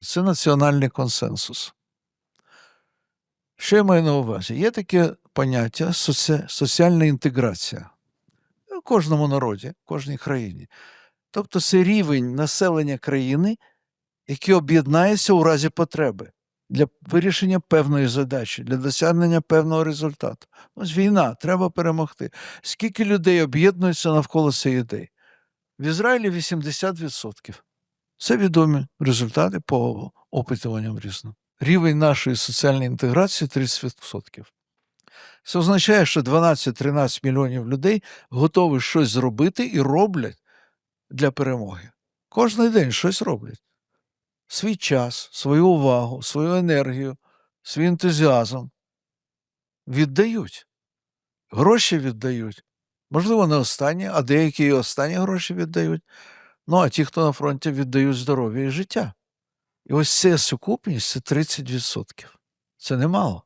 Це національний консенсус. Що я маю на увазі? Є таке поняття соці... соціальна інтеграція у кожному народі, в кожній країні. Тобто це рівень населення країни, який об'єднається у разі потреби для вирішення певної задачі, для досягнення певного результату. Ось війна, треба перемогти. Скільки людей об'єднуються навколо цієї ідеї? В Ізраїлі 80%. Це відомі результати по опитуванням різним. Рівень нашої соціальної інтеграції 30%. Це означає, що 12-13 мільйонів людей готові щось зробити і роблять для перемоги. Кожен день щось роблять. Свій час, свою увагу, свою енергію, свій ентузіазм віддають. Гроші віддають. Можливо, не останні, а деякі і останні гроші віддають. Ну, а ті, хто на фронті віддають здоров'я і життя. І ось ця сукупність це 30%. Це немало.